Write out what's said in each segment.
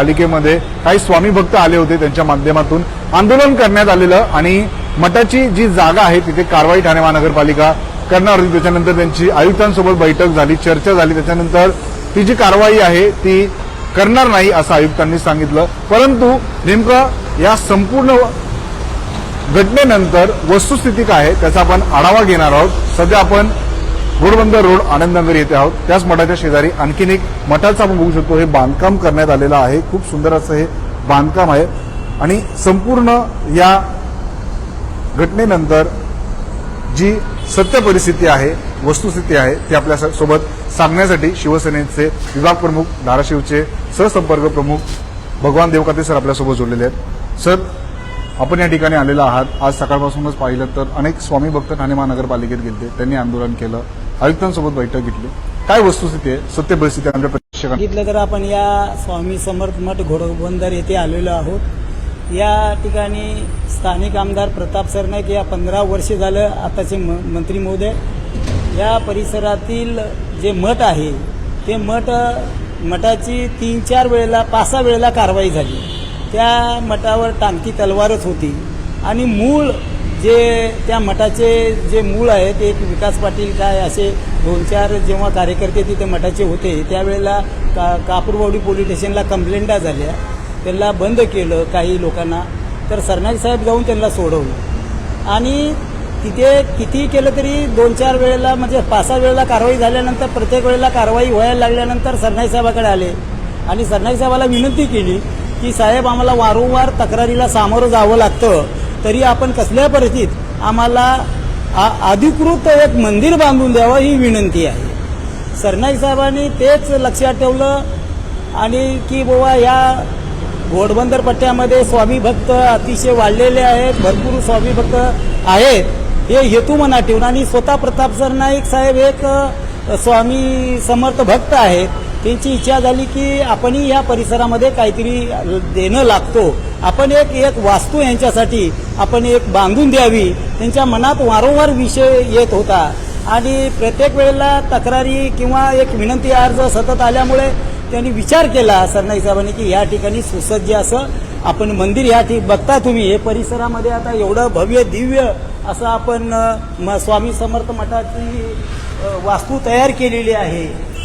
पालिकेमध्ये काही स्वामी भक्त आले होते त्यांच्या माध्यमातून. आंदोलन करण्यात आलेलं आणि मठाची जी जागा आहे तिथे कारवाई ठाणे महानगरपालिका करणार होती. त्याच्यानंतर त्यांची आयुक्तांसोबत बैठक झाली चर्चा झाली. त्याच्यानंतर ती जी कारवाई आहे ती करणार नाही असं आयुक्तांनी सांगितलं. परंतु नेमकं या संपूर्ण घटनेनंतर वस्तुस्थिती काय आहे त्याचा आपण आढावा घेणार आहोत. सध्या आपण घोडबंदर रोड आनंदनगर येथे आहोत. त्याच मठाच्या शेजारी आणखीन एक मठाचं आपण बघू शकतो. हे बांधकाम करण्यात आलेलं आहे. खूप सुंदर असं हे बांधकाम आहे. आणि संपूर्ण या घटनेनंतर जी सत्य परिस्थिती आहे वस्तुस्थिती आहे ती आपल्यासोबत सांगण्यासाठी शिवसेनेचे विभाग प्रमुख धाराशिवचे सहसंपर्क प्रमुख भगवान देवकाते सर आपल्यासोबत जोडलेले आहेत. सर आपण या ठिकाणी आलेला आहात. आज सकाळपासूनच पाहिलं तर अनेक स्वामी भक्त ठाणे महानगरपालिकेत गेले. त्यांनी आंदोलन केलं. आयुक्तांसोबत बैठक घेतली. काय वस्तुस्थिती आहे? सत्य परिस्थिती आमच्या प्रेक्षकांना तर आपण या स्वामी समर्थ मठ घोडबंदर येथे आलेलो आहोत. या ठिकाणी स्थानिक आमदार प्रताप सरनाईक या पंधरा वर्षे झालं आताचे म मंत्री महोदय. या परिसरातील जे मठ आहे ते मठ मठाची तीन चार वेळेला पाच सहा वेळेला कारवाई झाली. त्या मठावर टांगती तलवारच होती. आणि मूळ जे त्या मठाचे जे मूळ आहे ते एक विकास पाटील काय असे दोन चार जेव्हा कार्यकर्ते तिथे मठाचे होते त्यावेळेला का कापूरबावडी पोलीस स्टेशनला कंप्लेंटा झाल्या. त्यांना बंद केलं काही लोकांना. तर सरनाईक साहेब जाऊन त्यांना सोडवलं. आणि तिथे किती केलं तरी दोन चार वेळेला म्हणजे पाच सहा वेळेला कारवाई झाल्यानंतर प्रत्येक वेळेला कारवाई व्हायला लागल्यानंतर सरनाईक साहेबाकडे आले. आणि सरनाईक साहेबाला विनंती केली की साहेब आम्हाला वारंवार तक्रारीला सामोरं जावं लागतं. तरी आपण कसल्या परिस्थितीत आम्हाला आ- अधिकृत एक मंदिर बांधून द्यावं ही विनंती आहे. सरनाईक साहेबांनी तेच लक्षात ठेवलं आणि की बाबा या घोडबंदर पट्ट्यामध्ये स्वामी भक्त अतिशय वाढलेले आहेत भरपूर स्वामी भक्त आहेत हे हेतू मनात ठेवून आणि स्वतः प्रताप सरनाईक साहेब एक स्वामी समर्थ भक्त आहेत. त्यांची इच्छा झाली की आपणही या परिसरामध्ये काहीतरी देणं लागतो. आपण एक एक वास्तू यांच्यासाठी आपण एक बांधून द्यावी. त्यांच्या मनात वारंवार विषय येत होता. आणि प्रत्येक वेळेला तक्रारी किंवा एक विनंती अर्ज सतत आल्यामुळे त्यांनी विचार केला सरनाईक साहेबांनी की या ठिकाणी सुसज्ज असं आपण मंदिर या ठिक बघता तुम्ही. हे परिसरामध्ये आता एवढं भव्य दिव्य असं आपण म- स्वामी समर्थ मठाची वास्तू तयार केलेली आहे.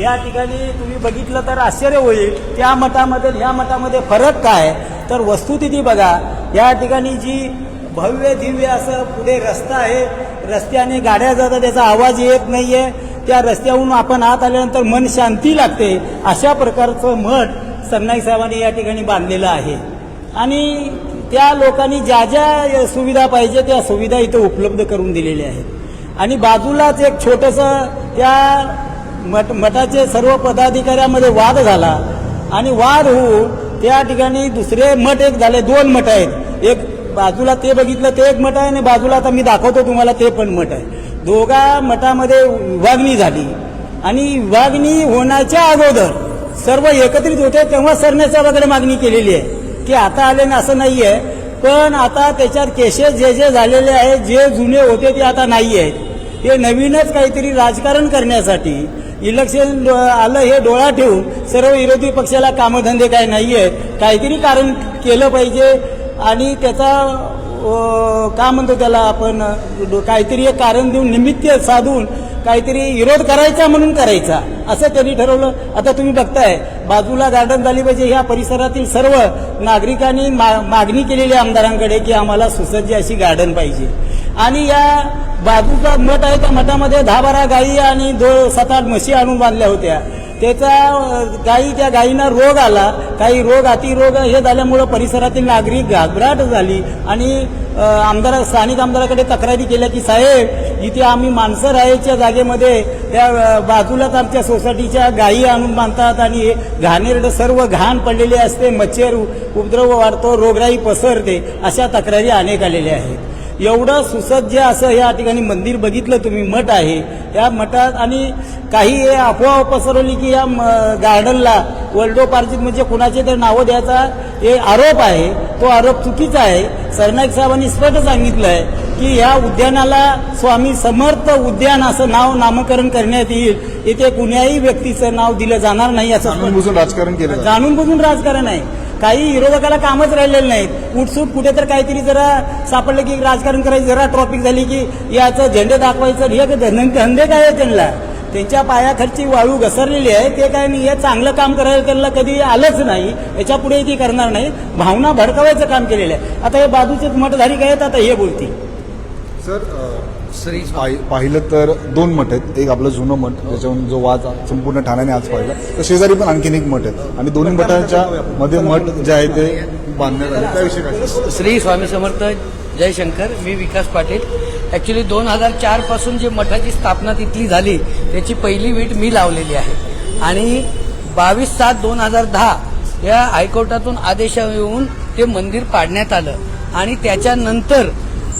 या ठिकाणी तुम्ही बघितलं तर आश्चर्य होईल त्या मठामध्ये ह्या मठामध्ये फरक काय? तर वस्तुस्थिती बघा. या ठिकाणी जी भव्य दिव्य असं पुढे रस्ता आहे रस्त्याने गाड्या जातात त्याचा आवाज येत नाही आहे त्या रस्त्याहून आपण आत आल्यानंतर मन शांती लागते. अशा प्रकारचं मठ सरनाईक साहेबांनी या ठिकाणी बांधलेलं आहे. आणि त्या लोकांनी ज्या ज्या सुविधा पाहिजे त्या सुविधा इथं उपलब्ध करून दिलेल्या आहेत. आणि बाजूलाच एक छोटंसं त्या मठ मठाचे सर्व पदाधिकाऱ्यामध्ये वाद झाला. आणि वाद होऊन त्या ठिकाणी दुसरे मठ एक झाले दोन मठ आहेत. एक बाजूला ते बघितलं ते एक मठ आहे आणि बाजूला आता मी दाखवतो तुम्हाला ते पण मठ आहे. दोघा मठामध्ये विभागणी झाली. आणि विभागणी होण्याच्या अगोदर सर्व एकत्रित होते तेव्हा सरण्यासाहेबाकडे मागणी केलेली आहे. की आता आले ना असं नाही आहे पण आता त्याच्यात केसेस जे जे झालेले आहेत जे जुने होते ते आता नाही आहेत हे नवीनच काहीतरी राजकारण करण्यासाठी इलेक्शन डो- आलं हे डोळा ठेवून सर्व विरोधी पक्षाला कामधंदे काय नाही आहेत काहीतरी कारण केलं पाहिजे आणि त्याचा का काय म्हणतो त्याला आपण काहीतरी एक कारण देऊन निमित्त साधून काहीतरी विरोध करायचा म्हणून करायचा असं त्यांनी ठरवलं. आता तुम्ही बघताय बाजूला गार्डन झाली पाहिजे ह्या परिसरातील सर्व नागरिकांनी मा- मागणी केलेली आमदारांकडे की आम्हाला सुसज्ज अशी गार्डन पाहिजे. आणि या बाजूचा मठ आहे त्या मठामध्ये दहा बारा गायी आणि दो सात आठ म्हशी आणून बांधल्या होत्या. त्याचा गायी त्या गायींना रोग आला. काही रोग अतिरोग हे झाल्यामुळं परिसरातील नागरिक घाबराट झाली. आणि आमदार स्थानिक आमदाराकडे तक्रारी केल्या की साहेब इथे आम्ही माणसं राहायच्या जागेमध्ये त्या बाजूलाच आमच्या सोसायटीच्या गायी आणून बांधतात आणि हे घाणेरडं सर्व घाण पडलेले असते मच्छर उपद्रव वाढतो रोगराई पसरते अशा तक्रारी अनेक आलेल्या आहेत. एवढं सुसज्ज असं या ठिकाणी मंदिर बघितलं तुम्ही मठ आहे. या मठात आणि काही हे अफवा पसरवली की या गार्डनला वर्ल्डोपार्जित म्हणजे कुणाचे तर नावं द्यायचा हे आरोप आहे. तो आरोप चुकीचा आहे. सरनाईक साहेबांनी स्पष्ट सांगितलं आहे की या उद्यानाला स्वामी समर्थ उद्यान असं नाव नामकरण करण्यात येईल. इथे कुण्याही व्यक्तीचं नाव दिलं जाणार नाही असं राजकारण केलं. जाणून बुजून राजकारण आहे. काही विरोधकाला कामच राहिलेलं नाहीत. उठसूट कुठे तर काहीतरी जरा सापडलं की राजकारण करायचं जरा ट्रॉपिक झाली की याचं झेंडे दाखवायचं हे धंदे काय आहे त्यांना? त्यांच्या पायाखालची वाळू घसरलेली आहे ते काय नाही हे चांगलं काम करायला त्यांना कधी आलंच नाही याच्यापुढे ती करणार नाही भावना भडकवायचं काम केलेलं आहे. आता हे बाजूचे मठधारी काय आहेत आता हे बोलतील. सर पाहि- पाहिलं तर दोन मठ आहेत. एक आपलं जुनं मठ ज्याच्यावरून जो वाद संपूर्ण ठाण्याने आज पाहिला. तर शेजारी पण आणखीन एक मठ आहे आणि दोन्ही मठांच्या मध्ये मठ जे आहे ते बांधण्यात आले. त्याविषयी काय? श्री स्वामी समर्थ जयशंकर मी विकास पाटील. ॲक्च्युली दोन हजार चारपासून जे मठाची स्थापना तिथली झाली त्याची पहिली वीट मी लावलेली आहे. आणि बावीस सात दोन हजार दहा या हायकोर्टातून आदेश येऊन ते मंदिर पाडण्यात आलं. आणि त्याच्यानंतर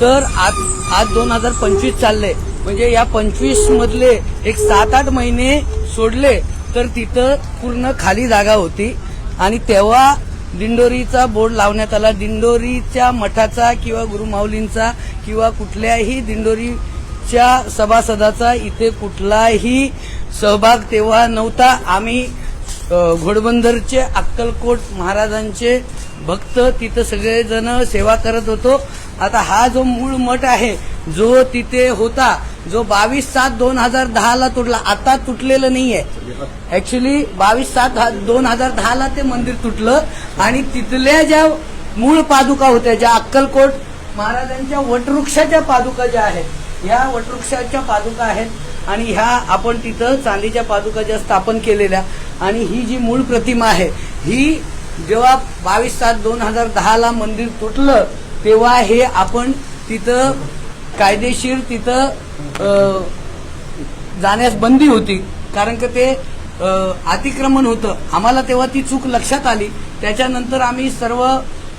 तर आज आज दोन हजार पंचवीस चालले म्हणजे या पंचवीस मधले एक सात आठ महिने सोडले तर तिथं पूर्ण खाली जागा होती. आणि तेव्हा दिंडोरीचा बोर्ड लावण्यात आला. दिंडोरीच्या मठाचा किंवा गुरुमाऊलींचा किंवा कुठल्याही दिंडोरीच्या सभासदाचा इथे कुठलाही सहभाग तेव्हा नव्हता. आम्ही घोडबंदरचे अक्कलकोट महाराजांचे भक्त तिथं सगळेजण सेवा करत होतो. आता हा जो मूळ मठ आहे जो तिथे होता जो बावीस सात दोन हजार दहाला तुटला आता तुटलेलं नाहीये. ऍक्च्युली बावीस सात दोन हजार दहाला ते मंदिर तुटलं आणि तिथल्या ज्या मूळ पादुका होत्या ज्या अक्कलकोट महाराजांच्या वटवृक्षाच्या पादुका ज्या आहेत या वटवृक्षाच्या पादुका आहेत आणि ह्या आपण तिथं चांदीच्या पादुका ज्या स्थापन केलेल्या आणि ही जी मूळ प्रतिमा आहे ही जेव्हा बावीस सात दोन हजार दहाला मंदिर तुटलं तेव्हा हे आपण तिथं कायदेशीर तिथं जाण्यास बंदी होती. कारण का ते अतिक्रमण होतं. आम्हाला तेव्हा ती चूक लक्षात आली. त्याच्यानंतर आम्ही सर्व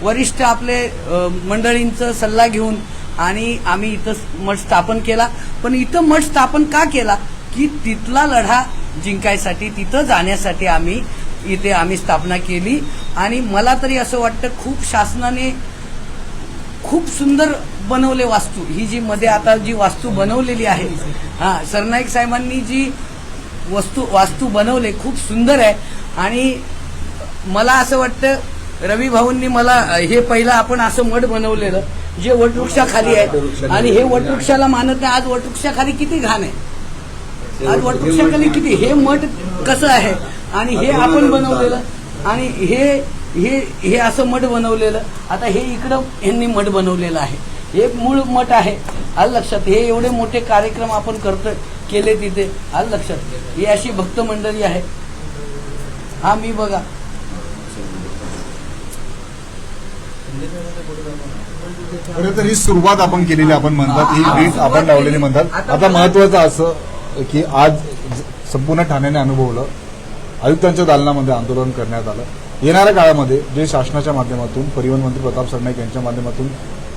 वरिष्ठ आपले मंडळींचं मंडळींचा सल्ला घेऊन आणि आम्ही इथं मठ स्थापन केला. पण इथं मठ स्थापन का केला? की तिथला लढा जिंकायसाठी तिथं जाण्यासाठी आम्ही इथे आम्ही स्थापना केली. आणि मला तरी असं वाटतं खूप शासनाने खूप सुंदर बनवले वास्तू. ही जी मध्ये आता जी वास्तू बनवलेली आहे हा सरनाईक साहेबांनी जी वस्तू वास्तू बनवले खूप सुंदर आहे. आणि मला असं वाटतं रवी भाऊंनी मला हे पहिलं आपण असं मठ बनवलेलं जे वटवृक्षाखाली आहे. आणि हे वटवृक्षाला मानत नाही आज वटवृक्षाखाली किती घाण आहे. आज वटवृक्षाखाली किती हे मठ कसं आहे? आणि हे आपण बनवलेलं आणि हे हे हे असं मठ बनवलेलं. आता हे इकडं यांनी मठ बनवलेलं आहे. हे मूळ मठ आहे. आलं लक्षात हे एवढे मोठे कार्यक्रम आपण करतोय केले तिथे. आलं लक्षात. ही अशी भक्त मंडळी आहे. हा मी बघा. खरं तर ही सुरुवात आपण केलेली आपण म्हणतात ही वीट आपण लावलेली म्हणतात. आता महत्वाचं असं की आज संपूर्ण ठाण्याने अनुभवलं आयुक्तांच्या दालनामध्ये आंदोलन करण्यात आलं. येणाऱ्या काळामध्ये जे शासनाच्या माध्यमातून परिवहन मंत्री प्रताप सरनाईक यांच्या माध्यमातून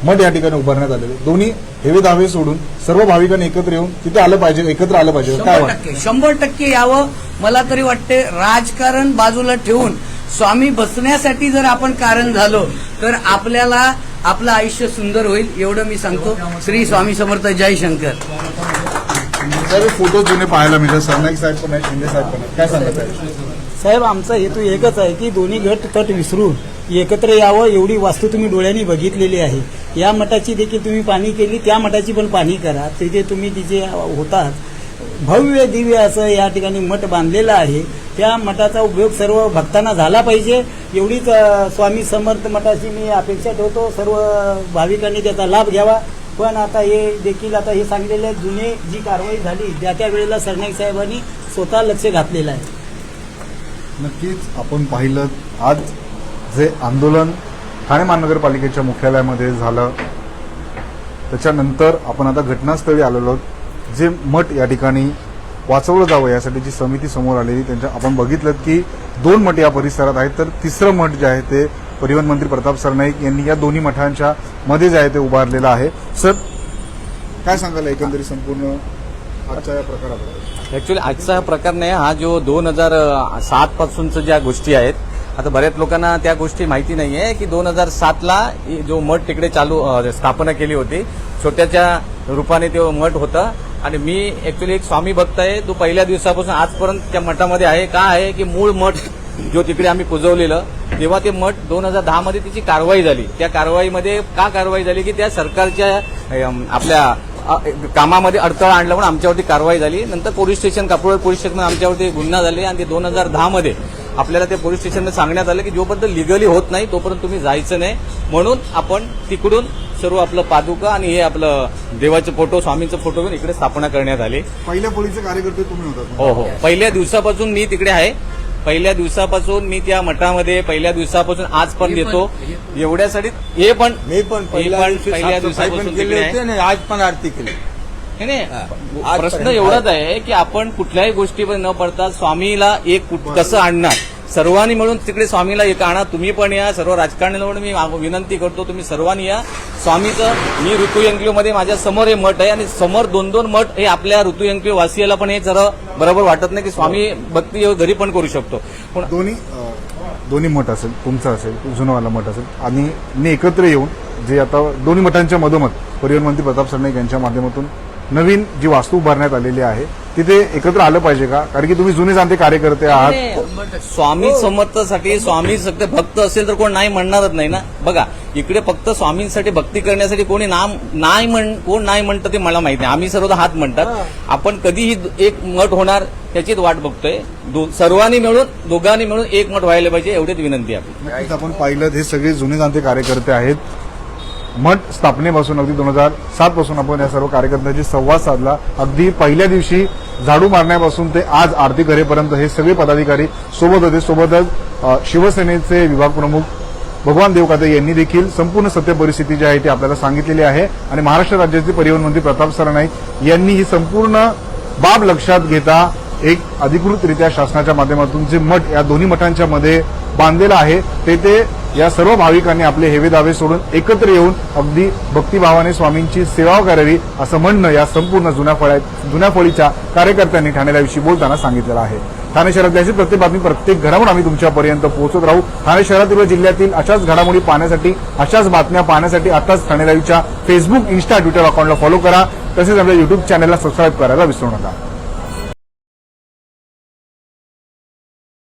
मठ या ठिकाणी उभारण्यात आलेले दोन्ही हेवे दावे सोडून सर्व भाविकांनी एकत्र येऊन तिथे आलं पाहिजे एकत्र आलं पाहिजे. काय वाटतं? शंभर टक्के यावं. मला तरी वाटते राजकारण बाजूला ठेवून स्वामी बसण्यासाठी जर आपण कारण झालो तर आपल्याला आपलं आयुष्य सुंदर होईल एवढं मी सांगतो. श्री स्वामी समर्थ जय शंकर. तर फोटो जुने पाहायला मिळतात. सरनाईक साहेब पण आहेत शिंदे साहेब पण आहेत. काय सांगत आहे साहेब आमचा हेतू एकच आहे की दोन्ही गट तट विसरून एकत्र यावं एवढी वास्तू तुम्ही डोळ्यांनी बघितलेली आहे. या मठाची देखील तुम्ही पाणी केली त्या मठाची पण पाणी करा. तिथे तुम्ही तिचे होतात. भव्य दिव्य असं या ठिकाणी मठ बांधलेलं आहे. त्या मठाचा उपयोग सर्व भक्तांना झाला पाहिजे. एवढीच स्वामी समर्थ मठाची मी अपेक्षा ठेवतो. सर्व भाविकांनी त्याचा लाभ घ्यावा. पण आता हे देखील आता हे सांगलेले जुने जी कारवाई झाली त्या त्या वेळेला सरनाईक साहेबांनी स्वतः लक्ष घातलेलं आहे. नक्कीच आपण पाहिलं आज जे आंदोलन ठाणे महानगरपालिकेच्या मुख्यालयामध्ये झालं त्याच्यानंतर आपण आता घटनास्थळी आलेलो आहोत. जे मठ या ठिकाणी वाचवलं जावं यासाठी जी समिती समोर आलेली त्यांच्या आपण बघितलं की दोन मठ या परिसरात आहेत. तर तिसरं मठ जे आहे ते परिवहन मंत्री प्रताप सरनाईक यांनी या दोन्ही मठांच्या मध्ये जे आहे ते उभारलेलं आहे. सर काय सांगाल एकंदरीत संपूर्ण आजच्या या प्रकाराबद्दल? ऍक्च्युली आजचा हा प्रकार नाही हा जो दोन हजार सात पासूनच ज्या गोष्टी आहेत आता बऱ्याच लोकांना त्या गोष्टी माहिती नाहीये की दोन हजार सातला जो मठ तिकडे चालू स्थापना केली होती छोट्याच्या रूपाने तो मठ होता. आणि मी ऍक्च्युली एक स्वामी भक्त आहे. तो पहिल्या दिवसापासून आजपर्यंत त्या मठामध्ये आहे. का आहे की मूळ मठ जो तिकडे आम्ही पुजवलेलं तेव्हा ते मठ दोन हजार दहा मध्ये तिची कारवाई झाली. त्या कारवाईमध्ये का कारवाई झाली? की त्या सरकारच्या आपल्या कामामध्ये अडथळा आणला म्हणून आमच्यावरती कारवाई झाली. नंतर police station Kapur police station आमच्यावरती गुन्हा झाले. आणि ते दोन हजार दहा मध्ये आपल्याला ते पोलीस स्टेशनने सांगण्यात आलं की जोपर्यंत लिगली होत नाही तोपर्यंत तुम्ही जायचं नाही म्हणून आपण तिकडून सर्व आपलं पादुका आणि हे आपलं देवाचे फोटो स्वामींचे फोटो घेऊन इकडे स्थापना करण्यात आली पहिल्या पोलीसचे कार्यकर्ते तुम्ही होता हो हो पहिल्या दिवसापासून मी तिकडे आहे पहिल्या दिवसापासून मी त्या मठामध्ये पहिल्या दिवसापासून आज पण हे येतो एवढ्यासाठी हे पण मी पण हे पहिल्या दिवसापासून केली तिकडे होती आहे. आणि आज पण आरती केली नाही, प्रश्न एवढाच आहे की आपण कुठल्याही गोष्टीवर न पडता स्वामीला एक कसं आणणार? सर्वांनी मिळून तिकडे स्वामीला एक आणा तुम्ही पण या सर्व राजकारणी म्हणून मी माग- विनंती करतो तुम्ही सर्वांनी या. स्वामीचं मी ऋतू मध्ये माझ्यासमोर हे मठ आहे आणि समोर दोन दोन मठ हे आपल्या ऋतू वासियाला पण हे जरा बरोबर वाटत नाही की स्वामी भक्ती घरी पण करू शकतो. पण दोन्ही दोन्ही मठ असेल तुमचा असेल जुनवाला मठ असेल आणि मी एकत्र येऊन जे आता दोन्ही मठांच्या मधोमध परिवहन मंत्री प्रताप सरनाईक यांच्या माध्यमातून नवीन जी वास्तू उभारण्यात आलेली आहे तिथे एकत्र आलं पाहिजे का? कारण की तुम्ही जुने जाणते कार्यकर्ते आहात. स्वामी समर्थासाठी स्वामी फक्त भक्त असेल तर कोण नाही म्हणणारच नाही ना? बघा इकडे फक्त स्वामींसाठी भक्ती करण्यासाठी कोणी नाम नाही म्हण कोण नाही म्हणतं ते मला माहिती नाही. आम्ही सर्व हात म्हणतात. आपण कधीही एक मठ होणार त्याचीच वाट बघतोय. सर्वांनी मिळून दोघांनी मिळून एक मठ व्हायला पाहिजे एवढीच विनंती आहे आपण पाहिलं हे सगळे जुने जाणते कार्यकर्ते आहेत. मठ स्थापनेपासून अगदी दोन हजार सातपासून आपण या सर्व कार्यकर्त्यांशी संवाद साधला. अगदी पहिल्या दिवशी झाडू मारण्यापासून ते आज आरती करेपर्यंत हे सगळे पदाधिकारी सोबत होते. सोबतच शिवसेनेचे विभाग प्रमुख भगवान देवकाते यांनी देखील संपूर्ण सत्य परिस्थिती जी आहे ती आपल्याला सांगितलेली आहे. आणि महाराष्ट्र राज्याचे परिवहन मंत्री प्रताप सरनाईक यांनी ही संपूर्ण बाब लक्षात घेता एक अधिकृतरित्या शासनाच्या माध्यमातून जे मठ या दोन्ही मठांच्या मध्ये बांधलेलं आहे ते ते या सर्व भाविकांनी आपले हेवे दावे सोडून एकत्र येऊन अगदी भक्तिभावाने स्वामींची सेवा करावी असं म्हणणं या संपूर्ण जुन्या फळ्या जुन्या फळीच्या कार्यकर्त्यांनी ठाण्याविषयी बोलताना सांगितलेलं आहे. ठाणे शहरातली अशी प्रत्येक बातमी प्रत्येक घडामोड आम्ही तुमच्यापर्यंत पोहोचत राहू. ठाणे शहरातील व जिल्ह्यातील अशाच घडामोडी पाहण्यासाठी अशाच बातम्या पाहण्यासाठी आताच ठाणे लाईव्हच्या फेसबुक इन्स्टा ट्विटर अकाउंटला फॉलो करा. तसेच आपल्या युट्यूब चॅनलला सबस्क्राईब करायला विसरू नका.